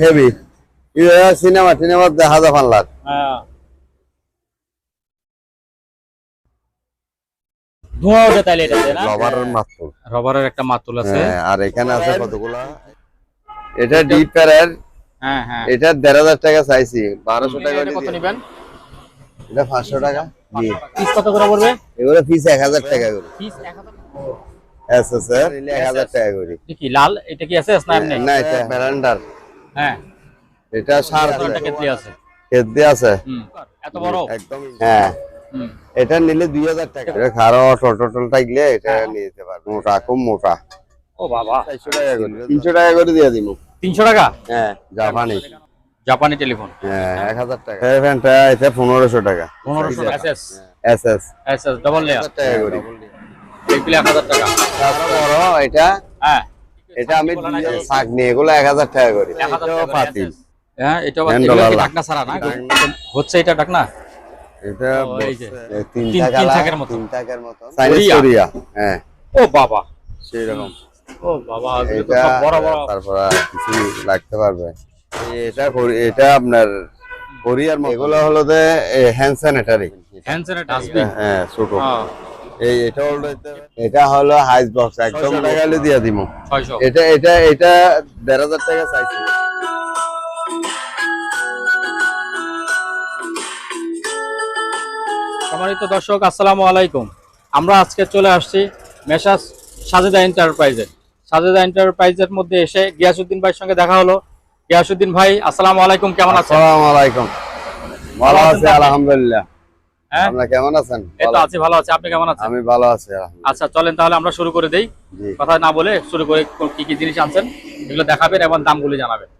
Heavy cinema টিনেমা দেখা যা হ্যাঁ। ধোঁয়া ওঠে তাইলে এটাতে না? রবারের মাত্র রবারের একটা মাতুল আছে। হ্যাঁ আর এখানে আছে কতগুলা? এটা ডিপ প্যারের হ্যাঁ হ্যাঁ। এটা দেড় হাজার টাকা চাইছি বারোশো টাকা কত নেবেন? এটা পাঁচশো টাকা। জি পিস কত করে পড়বে? এগুলো ফিস এক হাজার টাকা করে। পিস 1000 এস এস এক হাজার টাকা করে। কি লাল? এটা কি আছে? না এমনি? না এটা হ্যাঁ। এটা সার এটা আছে। খেত আছে। এত বড়? একদম হ্যাঁ। এটা নিলে দুই হাজার টাকা। এটা খারো টটল থাকলে এটা নিয়ে যেতে পারবে। মোটা খুব মোটা। ও বাবা। চারশো টাকা করে। তিনশো টাকা করে দিয়ে দিব 300 টাকা? হ্যাঁ জাপানি। জাপানি টেলিফোন? হ্যাঁ এক হাজার টাকা। এই ফ্যানটা এটা পনেরোশো টাকা। 1500 SS? S S SS. Double layer টাকা করে। এগুলো 1000 টাকা। তারপর বড় এটা হ্যাঁ। এটা আমি শাক নিয়ে এগুলো এক হাজার টাকা করে। 1000 টাকা এটাও করে পাতি হ্যাঁ এটা। ঢাকনা ছাড়া না? হচ্ছে এটা ঢাকনা এটা ও, এই যে। বসছে, তিন তিন- টাকা তিন লা- থাকের মতো। তিন টাকার মতো। Chinese Korea. কোরিয়া। হ্যাঁ। ও বাবা। সেই ও বাবা এটা বড় বড়। তারপর কিছু লাগতে পারবে। এটা এটা আপনার কোরিয়ার। এগুলো হলো যে হ্যান্ড স্যানিটারি হ্যান্ড স্যানিটাইজার হ্যাঁ ছোট। হ্যাঁ এই এটা হলো এটা হলো হাইস বক্স একদম হলে দিয়ে দিব 600 এটা এটা এটা দেড় হাজার টাকা চাইছি সম্মানিত দর্শক আসসালামু আলাইকুম। আমরা আজকে চলে আসছি মেসাস সাজেদা এন্টারপ্রাইজে। সাজেদা এন্টারপ্রাইজের মধ্যে এসে গিয়াসুদ্দিন ভাইয়ের সঙ্গে দেখা হলো। গিয়াসুদ্দিন ভাই আসসালামু আলাইকুম কেমন আছেন? আসসালামু আলাইকুম। ভালো আছি আলহামদুলিল্লাহ। হ্যাঁ? আপনারা কেমন আছেন? এই তো ভালো- আছি ভালো আছি। আপনি কেমন আছেন? আমি ভালো আছি আচ্ছা চলেন তাহলে আমরা শুরু করে দেই। কথা না বলে শুরু করে কি কি জিনিস আনছেন এগুলো দেখাবেন এবং দামগুলি জানাবেন।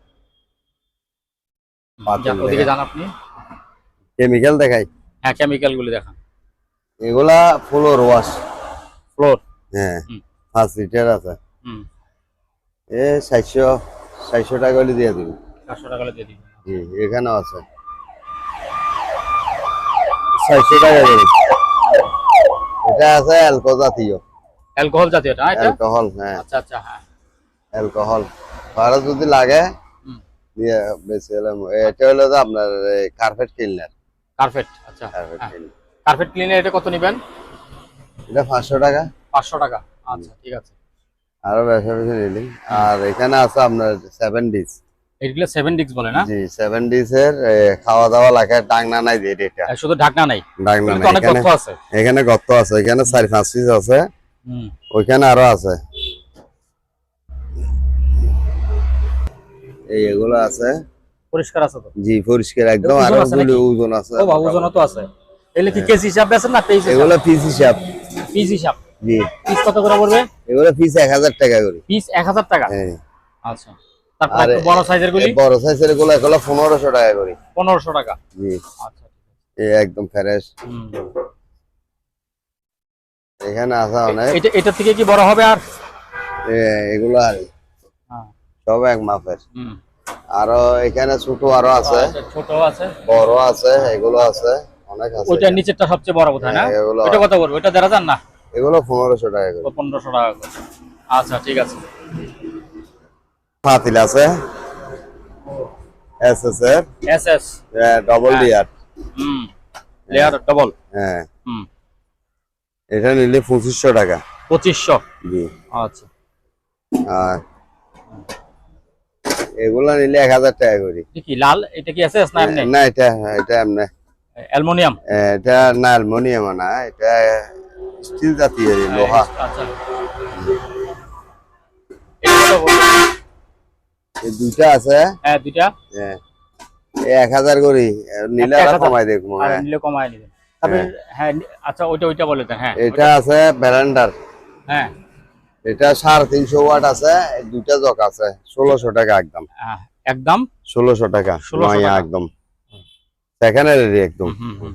ওদিকে। আপনি। কেমিক্যাল দেখাই? হ্যাঁ কেমিক্যাল গুলি দেখান। এগুলা ফ্লোর ওয়াশ ফ্লোর হ্যাঁ। পাঁচ লিটার আছে। হুম। এ চারশো চারশো টাকা হলে দিয়ে দিবি। চারশো টাকা করে দিয়ে দিবেন জি এখানেও আছে। চারশো টাকা করে এটা আছে অ্যালকো জাতীয়। অ্যালকোহল জাতীয় এটা অ্যালকোহল হ্যাঁ। আচ্ছা আচ্ছা হ্যাঁ। অ্যালকোহল ভালো যদি লাগে দিয়ে বেশি এটা হলো যে আপনার কার্পেট ক্লিনার কার্পেট আচ্ছা কার্পেট হ্যাঁ। ক্লিনার কার্পেট ক্লিনার এটা কত নেবেন? এটা পাঁচশো টাকা। পাঁচশো টাকা। আচ্ছা ঠিক আছে। আরও ব্যবসা নিলি আর এখানে আছে আপনার সেভেন ডিস এগুলো সেভেন ডিক্স বলে না? জি সেভেন ডিস এর খাওয়া দাওয়া লাগে ডাংনা নাই দিয়ে এটা শুধু ঢাকনা নাই? ডাংনা নাই। অনেক তথ্য আছে। এখানে গর্ত আছে এখানে চারি পাঁচ পিস আছে। হুম। ওইখানে আরও আছে। এই এগুলো আছে। পরিষ্কার আছে তো? জি পরিষ্কার একদম। আরও আছে ওজন আছে। ও বাবু ওজন তো আছে। এগুলো কি কেজি হিসাব বেছেন না পিস এগুলো পিস হিসাব। পিস হিসাব। জি। পিস কত করে পড়বে? এগুলো পিস এক হাজার টাকা করে। পিস এক হাজার টাকা? হ্যাঁ। আচ্ছা। তারপর বড় সাইজের গুলি? বড় সাইজের এগুলো এগুলো পনেরোশো টাকা করে। পনেরোশো টাকা? জি। আচ্ছা একদম ফ্রেশ এখানে অনেক। এটা এটা থেকে কি বড় হবে আর? এগুলো আর হ্যাঁ। সব এক মাপের। আরও এখানে ছোট আরও আছে। আচ্ছা, ছোট আছে। বড় আছে এগুলো আছে। অনেক আছে ওইটা নিচেরটা সবচেয়ে বড় বোধ না? হ্যাঁ, ওইটা কত পড়বে ওইটা দেড় হাজার না? এগুলো পনেরোশো টাকা করে। ও পনেরোশো টাকা করে। আচ্ছা ঠিক আছে। পাতিল আছে? এস এস এর এস এস ডবল। ডিয়ার হুম লেয়ার ডবল হ্যাঁ। হুম। এটা নিলে পঁচিশশো টাকা। পঁচিশশো? জি। আচ্ছা। আর এগুলা নিলে এক হাজার টাকা করি। কি লাল? এটা কি এস এস না এমনি? না এটা এটা এমনি। অ্যালুমিনিয়াম? এটা না অ্যালমোনিয়াম না এটা স্টিল জাতীয় লোহা। আচ্ছা? এই দুইটা আছে? হ্যাঁ দুইটা। হ্যাঁ, এক হাজার করি। নিলে। কমাই আর হ্যাঁ। নিলে কমায় নেবেন তবে হ্যাঁ আচ্ছা ওইটা ওইটা বলে দেন হ্যাঁ। এটা আছে ব্যালেন্ডার। হ্যাঁ। এটা সাড়ে তিনশো ওয়াট আছে দুইটা জক আছে ষোলোশো টাকা একদম। হ্যাঁ, একদম? ষোলোশো টাকা 1600 নয়া। একদম। সেখানের একদম। হুম, হুম, হুম।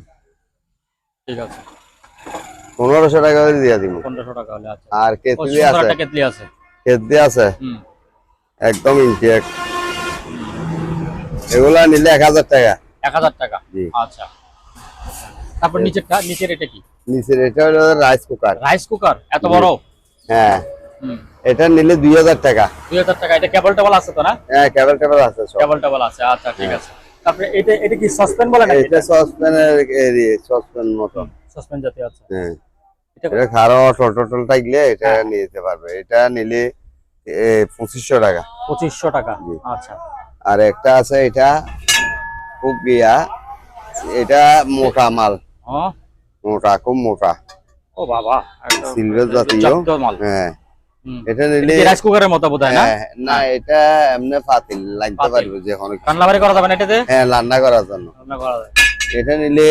ঠিক আছে। পনেরোশো টাকা দিয়ে দিব। পনেরোশো টাকা হলে আচ্ছা। আর কেতলি আছে। কেতলি আছে। কেতলি আছে? হুম। একদম ইনটেক এগুলা নিলে এক হাজার টাকা। এক হাজার টাকা? আচ্ছা। তারপর নিচেরটা নিচের এটা কি? নিচের এটা হলো রাইস কুকার রাইস কুকার এত বড়? হ্যাঁ। এটা নিলে দুই হাজার টাকা। দুই হাজার টাকা। এটা কেবল টেবল আছে তো না? হ্যাঁ কেবল টেবল আছে সব। কেবল টেবল আছে। আচ্ছা ঠিক আছে। তারপরে এটা এটা কি সাসপেন্ড বলে নাকি এটা সসপ্যানের সসপ্যান মতো। সাসপেন্ড জাতীয় আছে। হ্যাঁ। এটা খারো টোটল থাকলে এটা হ্যাঁ। নিয়ে যেতে পারবে। এটা নিলে পঁচিশশো টাকা। পঁচিশশো টাকা। আচ্ছা। আর একটা আছে এটা খুব গিয়া এটা মোটা মাল। মোটা খুব মোটা। ও বাবা সিলভার জাতীয়। হ্যাঁ। এটা নিলে রাইস কুকারের মতো বোধ না? হ্যাঁ, না এটা এমনি পাতিল লাগতে। পারবে যে কোনো কিছু। রান্নাবাড়ি করা যাবে না এটাতে? হ্যাঁ রান্না করার জন্য। রান্না করা যায় এটা নিলে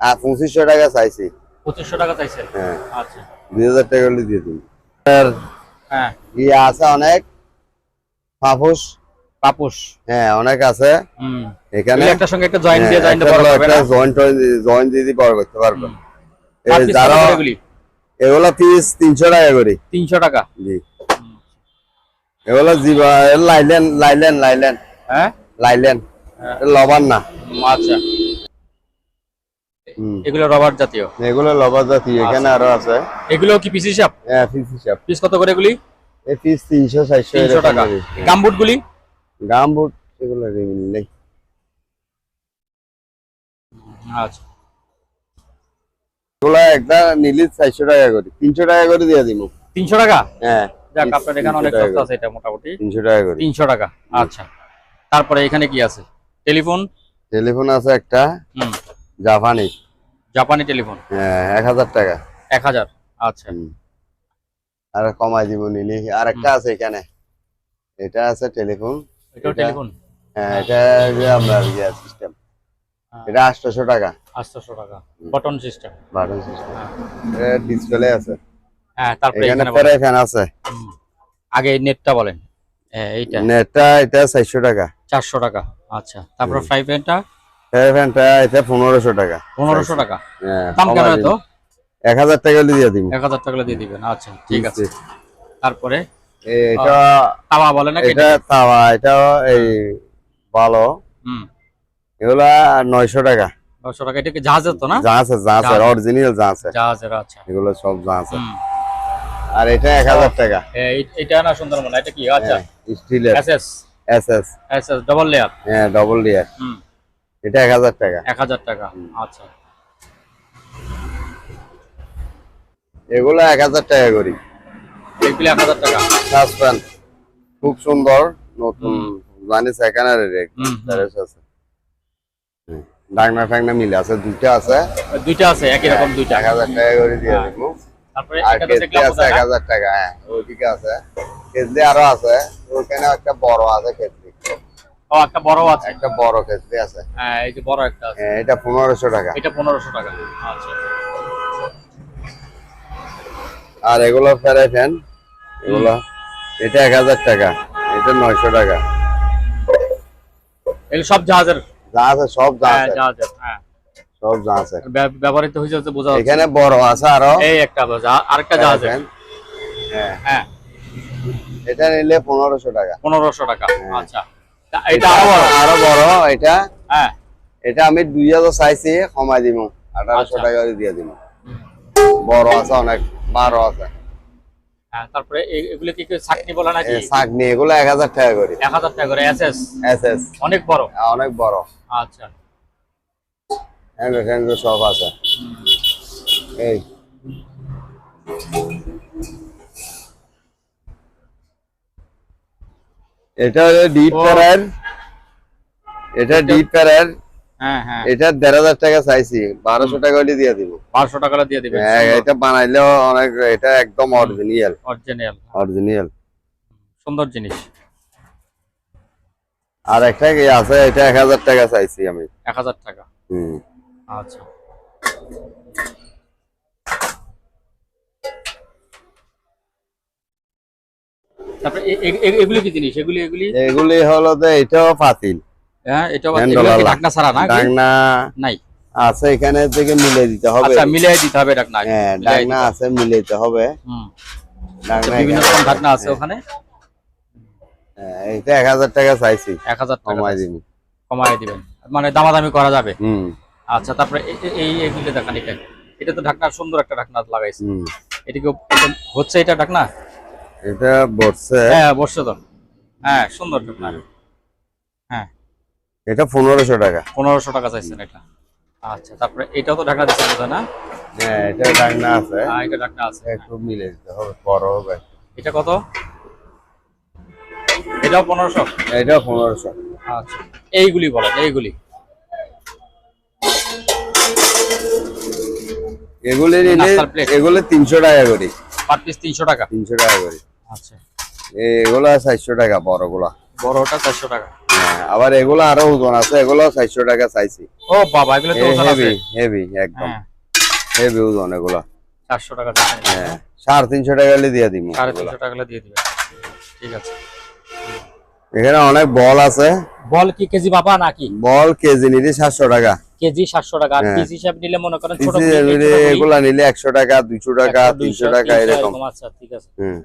আহ, পঁচিশশো টাকা চাইছি। পঁচিশশো টাকা চাইছে? হ্যাঁ। আচ্ছা। দুই হাজার টাকা হলে দিয়ে দিন আর হ্যাঁ ইয়ে আছে অনেক। পাপুস। পাপুস। হ্যাঁ অনেক আছে। হুম। এখানে সঙ্গে একটা জয়েন্ট দিয়ে জয়েন্ট বড় হবে না? জয়েন্ট জয়েন্ট দিয়ে বড় করতে পারবে। এই যারা এগুলো? পিস তিনশো টাকা করে। তিনশো টাকা? জি। এগুলো জিবা লাইলেন লাইলেন লাইলেন। হ্যাঁ? লাইলেন। হ্যাঁ। লবান না। আচ্ছা। এগুলো রবার জাতীয়। এগুলো লবান জাতি এখানে আরও আছে। এগুলো কি পিস হিসাব? হ্যাঁ পিস হিসাব। পিস কত করে এগুলি? এই পিস তিনশো চারশো তিনশো টাকা। গামবুট গুলি গাম বুট এগুলো নেই। আচ্ছা। এগুলো একটা নিলে চারশো টাকা করে। তিনশো টাকা করে দিয়ে দিব। তিনশো টাকা? হ্যাঁ যাক আপনার এখানে অনেক সস্তা আছে এটা মোটামুটি। তিনশো টাকা করে। তিনশো টাকা আচ্ছা। তারপরে এখানে কি আছে? টেলিফোন? টেলিফোন আছে একটা। হুম। জাপানি জাপানি টেলিফোন? হ্যাঁ এক হাজার টাকা। এক হাজার? আচ্ছা। আর কমাই দিব নিলি। আর একটা আছে এখানে। এটা আছে টেলিফোন। এটা- টেলিফোন? হ্যাঁ এটা যে আপনার ইয়ে সিস্টেম হ্যাঁ। এটা আটশোশো টাকা। আটশোশো টাকা। বটন সিস্টেম বাটন সিস্টেম এটা ডিসপ্লে আছে। হ্যাঁ তারপরে এখানে ফ্যান আছে। আগে নেটটা বলেন। হ্যাঁ এইটা। নেটটা এটা চারশো টাকা। চারশো টাকা। আচ্ছা। তারপর ফ্রাই প্যানটা ফ্রাই ফ্যানটা এটা পনেরোশো টাকা। পনেরোশো টাকা। হ্যাঁ দাম কেন এত? দিন। এক হাজার টাকা হলে দিয়ে দিব। এক হাজার টাকা দিয়ে দিবেন। আচ্ছা ঠিক আছে। তারপরে? এটা তাওয়া বলে না এটা তাওয়া এটা এই ভালো হুম। এগুলা নয়শো টাকা। নশো টাকা। এটা কি জাহাজের তো না? আছে জাহাজ। অরিজিনাল যা আছে। আচ্ছা। এগুলো সব হুম। আর এটা এক হাজার টাকা। এটা না সুন্দরবন এটা কি? আচ্ছা। স্টিলের S S. S S. S S double layer হ্যাঁ ডবল ডিয়ার হুম। এটা এক হাজার টাকা। এক হাজার টাকা। আচ্ছা। এগুলো এক হাজার টাকা করি। এগুলি এক হাজার টাকা। সাসপেন খুব সুন্দর নতুন জানি সেকেন্ডার রেক হুম, হুম। আছে। ডাকনা টাকনা মিলে আছে দুইটা আছে। দুইটা আছে একই রকম দুইটা। এক হাজার টাকা করে দিয়ে হ্যাঁ। দেবো। তারপরে আর আছে এক হাজার টাকা হ্যাঁ ওইদিকে আছে। কেটলি আরও আছে ওইখানে একটা বড় আছে কেটলি। ও একটা বড় আছে। একটা বড় আছে? হ্যাঁ এই যে বড় একটা আছে। হ্যাঁ, এটা টাকা। এটা টাকা। আচ্ছা। আর এগুলো ফেরাই ফ্যান এগুলো এটা টাকা এটা নয়শো টাকা। এগুলো সব জাহাজের? সব হ্যাঁ জাহাজের হ্যাঁ। সব আছে। ব্য- ব্যবহৃত হয়েছে হচ্ছে বোঝা এখানে বড় আছে আরও। এই একটা আরেকটা ফ্যান। হ্যাঁ। হ্যাঁ। এটা নিলে পনেরোশো টাকা। পনেরোশো টাকা। আচ্ছা। এটা আরও বড়। এটা হ্যাঁ। এটা আমি দুই হাজার চাইছি কমাই দিব আঠারোশো আচ্ছা। টাকা দিয়ে দিব বড় আছে অনেক বারো আছে। হ্যাঁ তারপরে এগুলো কি চাকনি বলে নাকি? চাকনি এগুলো এক হাজার টাকা করে। এক হাজার টাকা করে এস এস এস এস অনেক বড়? অনেক বড়। আচ্ছা। হ্যান্ড হ্যান্ড সব আছে। এই। এটা ডিপ। প্যারার এটা ডিপ প্যারার হ্যাঁ হ্যাঁ। এটা দেড় হাজার টাকা চাইছি বারোশো টাকা হলে দিয়ে দিব। পাঁচশো টাকা দিয়ে দিবেন হ্যাঁ, এটা বানাইলেও অনেক এটা একদম অরিজিনাল অরিজিনাল অরিজিনাল সুন্দর জিনিস। আর একটা আছে এটা এক হাজার টাকা চাইছি আমি। এক হাজার টাকা। হুম। আচ্ছা। তারপরে এগুলি কি জিনিস? এগুলি এগুলি? এগুলি হলো যে এটাও পাতিল। হ্যাঁ। ঢাকনা ছাড়া না? নাই। আছে এখানে থেকে মিলে দিতে হবে। আচ্ছা মিলিয়ে দিতে হবে ঢাকনা। হ্যাঁ মিলিয়ে ডাকনা দিতে- হবে। হুম। ডাকনা বিভিন্ন রকম ঢাকনা আছে ওখানে? এটা এক হাজার টাকা চাইছি। টাকা কমাই কমাই দিবেন। মানে দামাদামি করা যাবে? হুম। আচ্ছা তারপরে এ- এ- এই এগুলো দেখান এটা। এটা তো ঢাকনা সুন্দর একটা ঢাকনা লাগাইছে। এটা কি হচ্ছে এটা ঢাকনা? এটা বসছে। হ্যাঁ বসছে তো। হ্যাঁ সুন্দর ঢাকনা হ্যাঁ। এটা পনেরোশো টাকা। পনেরোশো টাকা চাইছেন এটা। আচ্ছা তারপরে এটাও তো ঢাকনা দিচ্ছেন না? হ্যাঁ এটা ডাকনা আছে। হ্যাঁ এটা ঢাকনা আছে। একটু মিলে দিতে হবে বড় হবে। এটা কত? এটাও পনেরোশো? এটা পনেরোশো। আচ্ছা এইগুলি বলেন এইগুলি। এগুলি নিলে। এগুলো তিনশো টাকা করে। পার পিস তিনশো টাকা। তিনশো টাকা করে। আচ্ছা। এগুলো চারশো টাকা বড়গুলা। বড়টা চারশো টাকা। হ্যাঁ আবার এগুলো আরও ওজন আছে এগুলো চারশো টাকা চাইছি। ও বাবা এগুলো তো ওজন আছে? হেভি হেভি একদম। হেভি ওজন এগুলো। চারশো টাকা হ্যাঁ সাড়ে তিনশো টাকা দিয়ে দিব সাড়ে তিনশো টাকা দিয়ে দিবেন। ঠিক আছে। এখানে অনেক বল আছে। বল কি কেজি পাবা নাকি? বল কেজি নিলে সাতশো টাকা। কেজি সাতশো টাকা। আর হ্যাঁ। পিস হিসাব নিলে মনে করেন ছোট এগুলা নিলে একশো টাকা দুইশো টাকা 100, তিনশো টাকা এরকম আচ্ছা ঠিক আছে। হুম।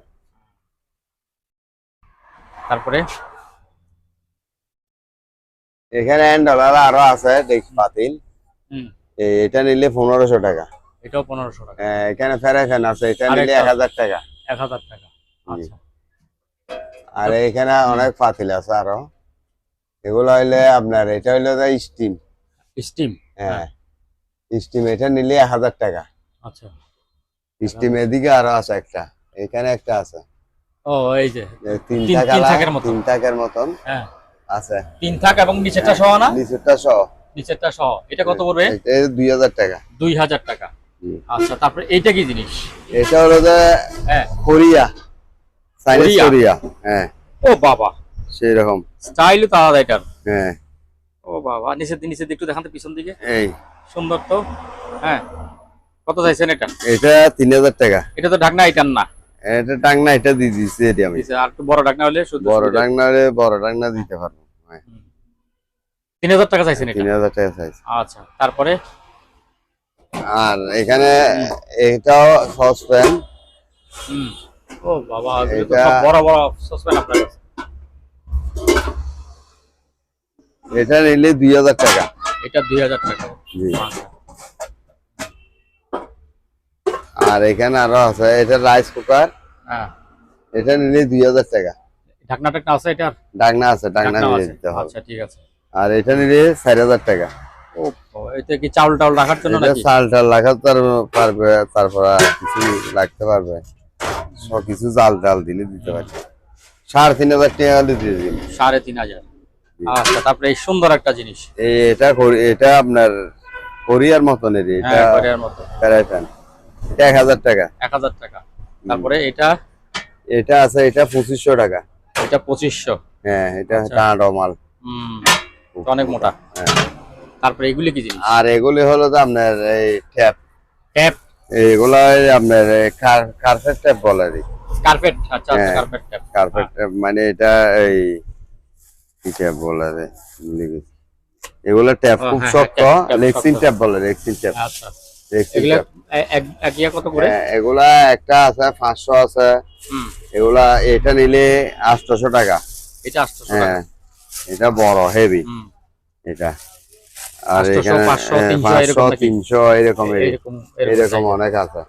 তারপরে? এখানে ডলার আরও আছে দেখ পাতিল। এটা নিলে পনেরোশো টাকা। এটাও পনেরোশো টাকা। হ্যাঁ, এখানে ফেরা ফ্যান আছে এটা নিলে এক হাজার টাকা। এক হাজার টাকা। আচ্ছা। আর এখানে অনেক পাতিল আছে আরও। এগুলো হইলে আপনার এটা হইলে স্টিম। স্টিম? হ্যাঁ। স্টিম এটা নিলে এক হাজার টাকা। আচ্ছা। স্টিম এদিকে আরও আছে একটা এখানে একটা আছে। ও এই যে তিন থাকের মতন। তিন টাকার মতন হ্যাঁ। আছে। তিন থাক এবং নিচেরটা সহ না? নিচুরটা সহ। নিচেরটা সহ। এটা কত পড়বে? দুই হাজার টাকা। দুই হাজার টাকা। হুম। আচ্ছা তারপরে এইটা কি জিনিস? এটা হলো যে হ্যাঁ। কোরিয়া হ্যাঁ। ও বাবা। সেই রকম স্টাইলও তো আলাদা এটার। হ্যাঁ। ও বাবা নিচের দিকে নিচের দিকে একটু দেখান তো পিছন দিকে। এই। সুন্দর তো। হ্যাঁ। কত চাইছেন এটা? এটা তিন হাজার টাকা। এটা তো ঢাকনা এটার না। এটা টাংনা এটা দিয়ে দিচ্ছি এটি আমি। আর একটু বড় ঢাকনা হলে শুধু বড় টাংনা হলে বড় টাংনা দিতে পারব। হ্যাঁ, তিন হাজার টাকা চাইছেন তিন হাজার টাকা সাইজ আচ্ছা তারপরে? আর এখানে এটাও সসপ্যান। ও বাবা এটা- বড় বড় সসপ্যান আপনার কাছে। এটা নিলে দুই হাজার টাকা। এটা দুই হাজার টাকা। জি। আর এখানে আরও আছে এটা রাইস কুকার হ্যাঁ। এটা নিলে দুই হাজার টাকা। ঢাকনা টাকনা আছে এটার? ডাকনা আছে ডাকনা নিয়ে দিতে হবে। আচ্ছা ঠিক আছে। আর এটা নিলে চার হাজার টাকা। ও এতে কি চাউল টাউল রাখার জন্য এটা নাকি? চাল টাল রাখার তার পারবে তারপর কিছু লাগতে পারবে। সব কিছু জাল টাল দিলে দিতে পারবে। সাড়ে তিন হাজার টাকা দিয়ে দিন সাড়ে তিন হাজার। আচ্ছা তারপরে এই সুন্দর একটা জিনিস। এটা এটা আপনার কোরিয়ার মতন এটা হ্যাঁ কোরিয়ার মতো প্যারাই এটা এক হাজার টাকা। এক হাজার টাকা। তারপরে এটা? এটা আছে এটা পঁচিশশো টাকা। এটা পঁচিশশো। হ্যাঁ এটা আচ্ছা। টানা মাল অনেক মোটা। হ্যাঁ। তারপরে এগুলি কি জিনিস? আর এগুলি হলো যে আপনার এই ট্যাপ। ট্যাপ? এগুলা আপনার কার্পেট ট্যাপ বলে কার্পেট? আচ্ছা আচ্ছা হ্যাঁ। Carpet tap. Carpet tap. মানে এটা এই কি ট্যাপ বলে রে এগুলো ট্যাপ খুব হ্যাঁ, শক্ত। Rexine tap. বলে লেক্সিন ট্যাপ। আচ্ছা। লেক্সিন ট্যাপ। এ- এক এক ইয়া কত করে? এগুলা একটা আছে পাঁচশো আছে। এগুলা এটা নিলে আটশোশো টাকা। এটা আটশোশো টাকা। হ্যাঁ এটা বড় হেভি এটা। আর এখানে 500, হ্যাঁ, 300 পাঁচশো এরকম অনেক আছে।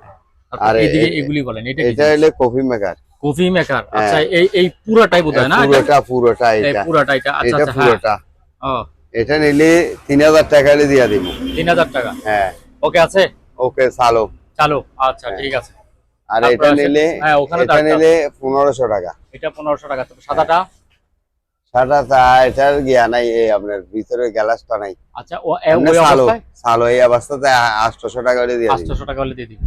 আর আর এগুলি বলেন এটা এটা হলে কফি মেকার কফি মেকার। আচ্ছা এই এই পুরাটাই বোধ না? পুরোটা পুরোটা এই এটা পুরাটা এটা। আচ্ছা এটা আচ্ছা হ্যাঁ। পুরোটা। ও। এটা নিলে তিন হাজার টাকা হলে দিয়া দিব। তিন হাজার টাকা। হ্যাঁ। ওকে আছে? ওকে চালো। চালু আচ্ছা ঠিক আছে। আর এটা নিলে হ্যাঁ, ওখানে এটা নিলে পনেরোশো টাকা। এটা পনেরোশো টাকা তো সাদাটা? সাদা চা এটার গিয়া নাই এই আপনার ভিতরে গ্যালাসটা নাই। আচ্ছা ও এ- এমনি চালো এই অবস্থাতে আটশোশো টাকা হলে দিয়া দিব। আটশোশো টাকা হলে দিয়ে দিবি।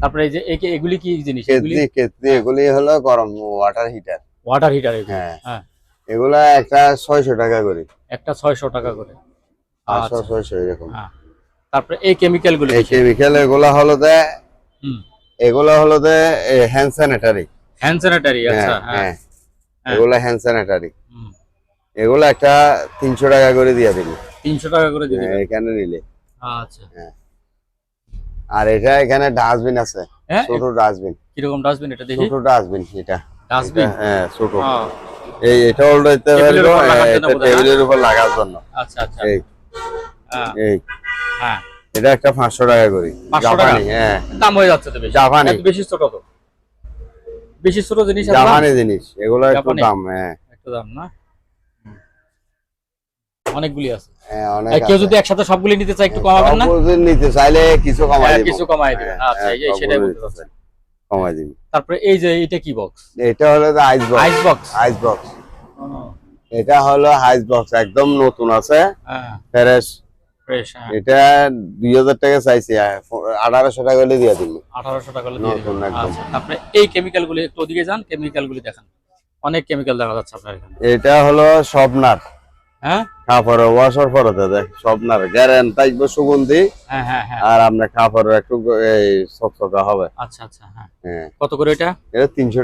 তারপরে এই যে এই এগুলি কি জিনিস? এগুলি কেতলি কেতলি এগুলি হলো গরম ওয়াটার হিটার ওয়াটার হিটার এগুলি হ্যাঁ। হ্যাঁ। এগুলা একটা ছয়শো টাকা করে। একটা ছয়শো টাকা করে। আচ্ছা। ছয়শো এরকম। হ্যাঁ। তারপরে এই কেমিক্যাল গুলি এই কেমিক্যাল এগুলা হলো যে এগুলা হলো যে হ্যান্ড স্যানিটারি হ্যান্ড স্যানিটারি আচ্ছা হ্যাঁ। হ্যাঁ। হ্যাঁ। এগুলা হ্যান্ড স্যানিটারি। এগুলা একটা তিনশো টাকা করে দিয়ে দিবি। তিনশো টাকা করে দিয়ে দিবেন এখানে নিলে। আচ্ছা। আর এটা এখানে ডাস্টবিন আছে। হ্যাঁ? ছোট ডাস্টবিন কীরকম ডাস্টবিন এটা দেখি? ছোট ডাস্টবিন এটা। ডাস্টবিন হ্যাঁ ছোট। হ্যাঁ এই এটা হলো এটা টেবিলের উপর লাগার জন্য। আচ্ছা আচ্ছা। এই। হ্যাঁ। হ্যাঁ এটা একটা পাঁচশো টাকা করি। 500? জাপানি হ্যাঁ। দাম হয়ে যাচ্ছে তো বেশি? জাপানি। এত বেশি ছোট তো? বেশি ছোট জিনিস জাপানি জিনিস। এগুলো একটু দাম হ্যাঁ। একটু দাম না? অনেকগুলি আছে। হ্যাঁ অনেক কেউ যদি একসাথে সবগুলি নিতে চায় একটু কমাবেন না? সবগুলো নিতে চাইলে কিছু কমাই কিছু কমাই দিবেন। হ্যাঁ, আচ্ছা সেটাই বলতে কমাই তারপরে এই যে এটা কি বক্স এটা হলো ice box ice box ice box এটা হলো আইস বক্স একদম নতুন আছে। হ্যাঁ। ফ্রেশ এটা দুই হাজার টাকা চাইছি আঠারোশো টাকা হলে দিয়ে আঠারোশো টাকা হলে। আচ্ছা এই কেমিক্যাল গুলি একটু ওদিকে যান কেমিক্যাল গুলি দেখান। অনেক কেমিক্যাল দেখা যাচ্ছে আপনার এখানে। এটা হলো স্বপ্নার। হ্যাঁ? ওয়াশার গ্যারেন থাকবে সুগন্ধি। হ্যাঁ হ্যাঁ হ্যাঁ। আর একটু এই হবে। আচ্ছা আচ্ছা হ্যাঁ। হ্যাঁ। কত করে এটা?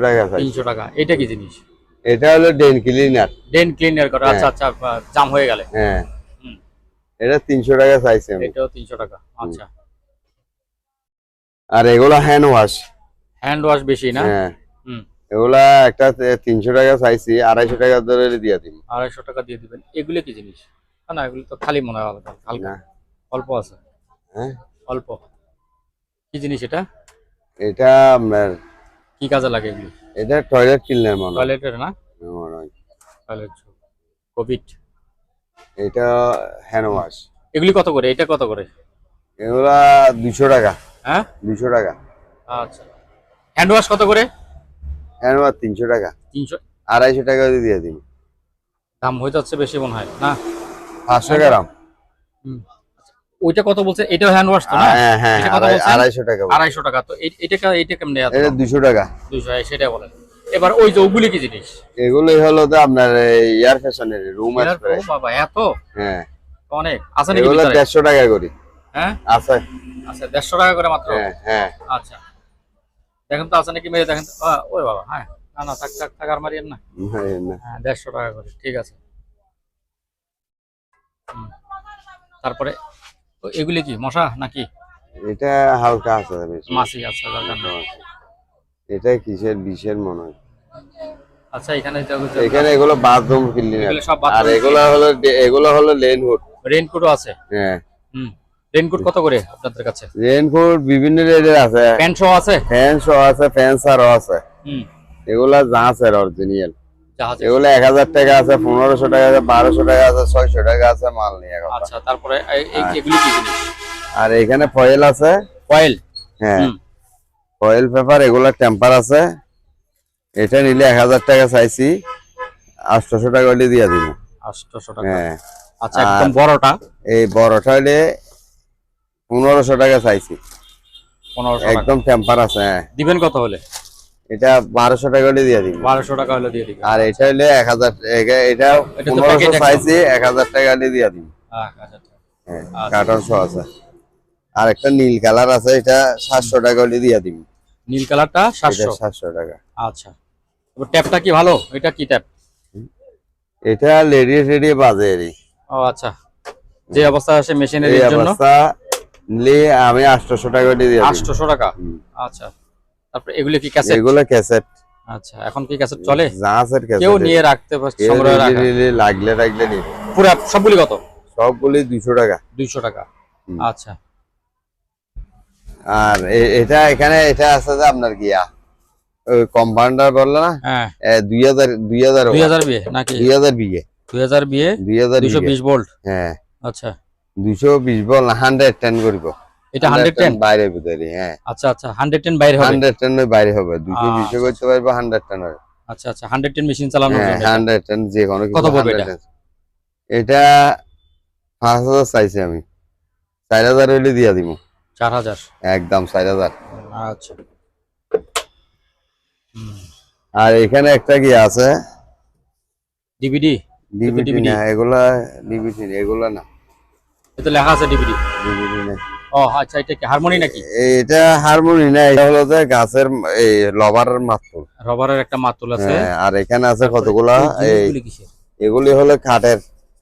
টাকা চাই তিনশো টাকা। এটা কি জিনিস? এটা হলো ডেন ক্লিনার ডেন ক্লিনার করে। আচ্ছা আচ্ছা জাম হয়ে গেলে। হ্যাঁ। এটা তিনশো টাকা চাইছি আমি এটাও তিনশো টাকা আচ্ছা। আর এগুলো হ্যান্ড ওয়াশ হ্যান্ড ওয়াশ বেশি না? হ্যাঁ। হুম। এগুলা একটা তিনশো টাকা চাইছি আড়াইশো টাকা ধরে দিয়ে দিন। আড়াইশো টাকা দিয়ে দিবেন। এগুলো কি জিনিস? না, এগুলো তো খালি মনে হয় হালকা। হালকা অল্প আছে। হ্যাঁ। অল্প। কি জিনিস এটা? এটা আপনার কি কাজে লাগে এগুলি? এটা টয়লেট ক্লিনার মনে টয়লেটের না? মনে হয়। টয়লেট কোভিড এটা হ্যান্ড ওয়াশ এগুলি কত করে? এটা কত করে? এগুলা দুশো টাকা। হ্যাঁ? দুশো টাকা। আচ্ছা। হ্যান্ড ওয়াশ কত করে? হ্যান্ড ওয়াশ তিনশো টাকা। তিনশো? আড়াইশো টাকা দিয়ে দিয়ে দিন দাম হয়ে যাচ্ছে বেশি মনে হয় না? পাঁচশো গ্রাম। হুম। আচ্ছা, ওইটা কত বলছে? এটাও হ্যান্ড ওয়াশ তো না? হ্যাঁ হ্যাঁ এটা বলছেন? আড়াইশো টাকা। আড়াইশো টাকা। তো এটা এটা কেমনে এটা দুশো টাকা। দুইশো সেটা বলেন। এবার ওই যে ওগুলি কি জিনিস? এগুলোই হলো তো আপনার এয়ার ফ্যাশনের রুম স্প্রে ও বাবা এত? হ্যাঁ। অনেক। আছে নাকি এগুলো ভিতরে? দেড়শো টাকা করে। হ্যাঁ? আছে। আচ্ছা দেড়শো টাকা করে মাত্র? হ্যাঁ হ্যাঁ। আচ্ছা। দেখেন তো আছে নাকি মেরে দেখেন ওই বাবা হ্যাঁ। না না থাক থাক থাক আর মারিয়েন না। হ্যাঁ, না। হ্যাঁ দেড়শো টাকা করে ঠিক আছে। তারপরে এগুলি কি মশা নাকি? এটা হালকা আছে মাছি আছে। এটা কিসের বিষের মনে হয়? আচ্ছা এখানে এখানে এগুলো বাথরুম ক্লিনার আর এগুলো হলো এগুলো হলো লেনহুড রেইনকোটও আছে? হ্যাঁ। হুম। রেইনকোট কত করে আপনাদের কাছে? রেনকোট বিভিন্ন রেটের আছে। প্যান্ট সহ আছে? ফ্যান সহ আছে ফ্যান সারও আছে। হুম। এগুলা জাহাজের অরিজিনাল এগুলো এক হাজার টাকা আছে পনেরোশো টাকা আছে বারোশো টাকা আছে ছয়শো টাকা আছে মাল নিয়ে আচ্ছা তারপরে হ্যাঁ। আর এখানে ফয়েল আছে। কয়েল হ্যাঁ। ফয়েল পেপার এগুলা টেম্পার আছে। এটা নিলে এক হাজার টাকা চাইছি আটশোশো টাকা হলে দিয়ে দিব। আটশোশো টাকা। হ্যাঁ। আচ্ছা একদম বড়টা? এই বড়টা হলে পনেরোশো টাকা চাইছি। একদম টেম্পার আছে হ্যাঁ। দিবেন কত হলে? এটা বারোশো টাকা হলে দিয়ে দিব। বারোশো টাকা হলে দিয়ে দিবেন। আর এটা হলে এক হাজার এটা পনেরোশো চাইছি এক হাজার টাকা হলে দিয়ে দিব। হ্যাঁ আচ্ছা আচ্ছা। হ্যাঁ আচ্ছা। কার্টন শো আছে। আর একটা নীল কালার আছে এটা সাতশো টাকা হলে দিয়ে দিব। নীল কালারটা এটা সাতশো। সাতশো টাকা। আচ্ছা। এবার ট্যাপটা কি ভালো? এটা কি ট্যাপ? এটা লেডি টেডি বাজে এরই। ও আচ্ছা। যে অবস্থা আছে মেশিনের এই জন্য? অবস্থা নিলে আমি আটশোশো টাকা হলে দিয়ে দিব। আটশোশো টাকা? আচ্ছা। তারপর এগুলি কি ক্যাসেট? এগুলো ক্যাসেট। আচ্ছা এখন কি ক্যাসেট চলে? জাহাজের ক্যাসেট কেউ নিয়ে রাখতে পারছে সংগ্রহে রাখা। লাগলে লাগলে নিবে পুরো সবগুলি কত? সবগুলি দুইশো টাকা। দুইশো টাকা। আচ্ছা। আর এটা এখানে এটা আছে যে আপনার গিয়া ওই কম্পাউন্ডার বলল না? হ্যাঁ। দুই হাজার দুই হাজার দুই হাজার বিয়ে নাকি? দুই হাজার বিঘে দুই হাজার বিয়ে দুই হাজার বিঘে বিশ ভোল্ট হ্যাঁ। আচ্ছা। দুইশো বিশ বল হান্ড্রেড টেন করব। এটা হান্ড্রেড টেন বাইরে ভিতরে হ্যাঁ। আচ্ছা আচ্ছা হান্ড্রেড টেন বাইরে হবে। হান্ড্রেড টেন বাইরে হবে। দুইশো আচ্ছা। বিশে করতে পারব হান্ড্রেড টেন হবে আচ্ছা আচ্ছা হান্ড্রেড টেন মেশিন হ্যাঁ হান্ড্রেড টেন যে কোনো কত পড়বে 110 এটা? এটা পাঁচ হাজার চাইছি আমি। চার হাজার হইলে দিয়া দিব চার হাজার। একদম চার হাজার। আচ্ছা। আর এখানে একটা কি আছে? ডিভিডি ডিবিটি না এগুলা ডিবিটি এগুলা না। এতে লেখা আছে ডিভিডি ডিবিটি না। ও আচ্ছা এটা কি হারমোনি নাকি? এটা হারমোনি না এটা হলো যে গাছের এই লবারের রবারের একটা মাতুল আছে। হ্যাঁ, আর এখানে আছে কতগুলা? এই? এগুলি হলো কাঠের।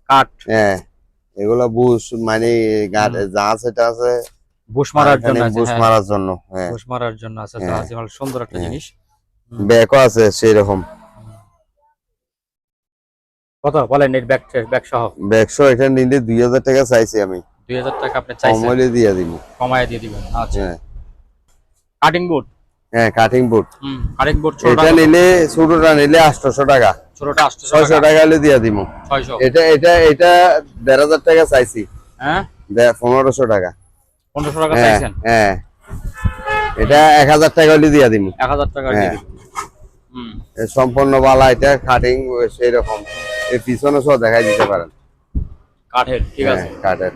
কাঠ। হ্যাঁ এগুলা বুশ মানে গাছ জাহাজ এটা আছে। বুশ মারার জন্য বুশ হ্যাঁ, মারার জন্য হ্যাঁ। বুশ মারার জন্য আছে হ্যাঁ। সুন্দর একটা হ্যাঁ। জিনিস। ব্যাকও আছে সেই রকম কত বলেন এর ব্যাগ ব্যাগ সহ? ব্যাকশো এটা নিলে দুই হাজার টাকা চাইছি আমি। দুই হাজার টাকা আপনি চাইছেন? কমলে দিয়ে দিব। কমায় দিয়ে দিবেন আচ্ছা। কাটিং বোর্ড হ্যাঁ কাটিং বোর্ড হুম আরেক বোর্ড এটা নিলে ছোটটা নিলে আটশোশো টাকা। ছোটটা আসছে ছয়শো টাকা। হলে দিয়ে দিব। ছয়শো। এটা এটা এটা দেড় হাজার টাকা চাইছি। হ্যাঁ? দে- পনেরোশো টাকা। পনেরোশো টাকা হ্যাঁ চাইছেন? হ্যাঁ এটা এক হাজার টাকা হলে দিয়ে দিব এক হাজার টাকা হ্যাঁ। সম্পূর্ণ বালা এটা কাটিং সেই রকম এই পিছনে সব দেখাই দিতে পারেন। কাঠের ঠিক হ্যাঁ, আছে। কাঠের।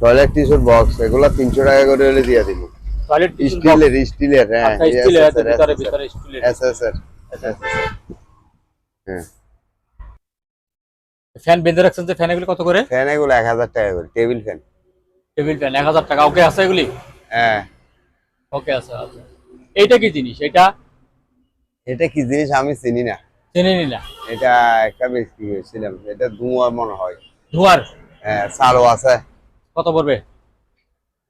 টয়লেট টিস্যুর বক্স এগুলো তিনশো টাকা করে হলে দিয়ে দিব টয়লেট স্টিলের স্টিলের হ্যাঁ আচ্ছা স্টিলের ভিতরে ভিতরে স্টিলের এস এস এর হ্যাঁ। ফ্যান বেঁধে রাখছেন যে ফ্যান এগুলি কত করে? ফ্যান এগুলো এক হাজার টাকা করে টেবিল ফ্যান। টেবিল ফ্যান এক হাজার টাকা। ওকে আছে এগুলি? হ্যাঁ। ওকে আছে এইটা কি জিনিস? এটা? এটা কি জিনিস আমি চিনি না। জেনে নিলা এটা একটা বিক্রি হয়েছিলাম এটা ধোঁয়া মনে হয়। ধোয়ার? হ্যাঁ চালু আছে। কত পড়বে?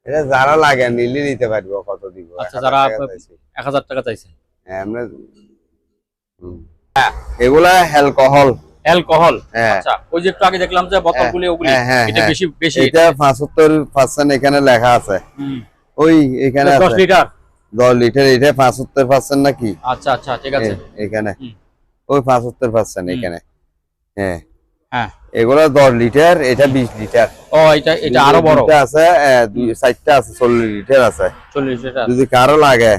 এটা যারা লাগে নিলে নিতে পারব কত দিব? আচ্ছা, যারা টাকা আপ- চাইছি। এক হাজার টাকা চাইছে। হ্যাঁ আমরা হুম। হ্যাঁ, এগুলা অ্যালকোহল। অ্যালকোহল। হ্যাঁ। আচ্ছা ওই যে একটু আগে দেখলাম যে বোতলগুলি ওগুলি হ্যাঁ, হ্যাঁ, এটা। বেশি বেশি। এটা পঁচাত্তর পার্সেন্ট এখানে লেখা আছে। ওই এখানে দশ আছে। লিটার? দশ লিটার এটা পঁচাত্তর পার্সেন্ট নাকি? আচ্ছা আচ্ছা ঠিক আছে। এখানে। ওই পঁচাত্তর পার্সেন্ট হুম। এখানে। হ্যাঁ। হ্যাঁ। এগুলো দশ লিটার এটা বিশ লিটার। ও এটা এটা আরও বড়। দুইটা আছে দুই চারটা আছে চল্লিশ লিটার আছে। চল্লিশ লিটার যদি কারও লাগে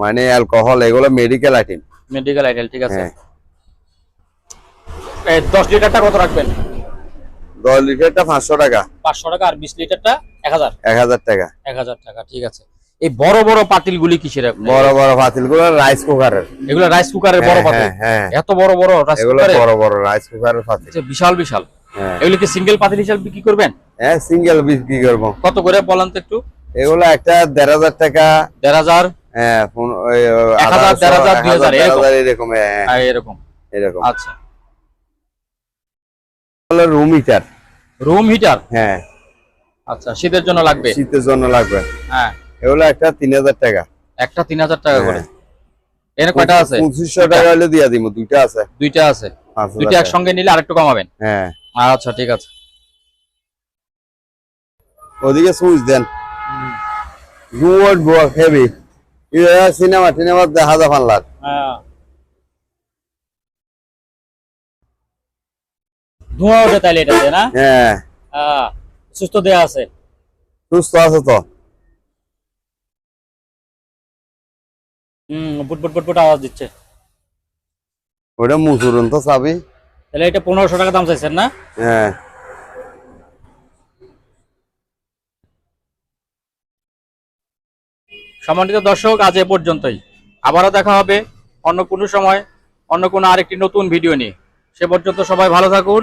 মানে অ্যালকোহল এগুলো মেডিকেল আইটেম মেডিকেল আইটেল ঠিক আছে। দশ লিটারটা কত রাখবেন? দশ লিটারটা পাঁচশো টাকা। পাঁচশো টাকা আর বিশ লিটারটা এক হাজার। এক হাজার টাকা। এক হাজার টাকা ঠিক আছে। এই বড় বড় পাতিলগুলি কিসের? বড় বড় পাতিলগুলো রাইস কুকারের। এগুলো রাইস কুকারের বড় পাতিল? হ্যাঁ এত বড় বড় রাইস এগুলো বড় বড় রাইস কুকারের পাতিল। বিশাল বিশাল। হ্যাঁ। এগুলো কি সিঙ্গেল পাতিল হিসাবে বিক্রি করবেন? হ্যাঁ সিঙ্গেল বিক্রি করব? কত করে বলেন তো একটু? এগুলো একটা দেড় হাজার টাকা। দেড় হাজার? হ্যাঁ এক হাজার, দেড় হাজার, এক দুই হাজার, দেড় এরকম। হ্যাঁ, এরকম। এরকম। আচ্ছা। হলো রুম হিটার রুম হিটার হ্যাঁ। আচ্ছা শীতের জন্য লাগবে? শীতের জন্য লাগবে। হ্যাঁ। এগুলো একটা তিন হাজার টাকা। একটা তিন হাজার টাকা করে। হ্যাঁ। কয়টা আছে? পঁচিশশো টাকা হলে দিয়া দিব দুইটা আছে। দুইটা আছে। দুইটা একসঙ্গে নিলে আরেকটু কমাবেন? হ্যাঁ। আচ্ছা ঠিক আছে। ওদিকে সুইচ দেন। গুড বুক হেভি সিনেমা টিনেমা দেখা যা পানলার হ্যাঁ। ধোঁয়া ওঠে তাইলে এটাতে না? হ্যাঁ। হ্যাঁ সুস্থ দেয়া আছে। সুস্থ আছে তো। হুম বুট বুট বুট বুট আওয়াজ দিচ্ছে। ওটা মুসুরন তো চাবি। তাহলে এটা পনেরোশো টাকা দাম চাইছেন না? হ্যাঁ। সম্মানিত দর্শক আজ এ পর্যন্তই। আবারও দেখা হবে অন্য কোনো সময় অন্য কোনো আরেকটি নতুন ভিডিও নিয়ে। সে পর্যন্ত সবাই ভালো থাকুন।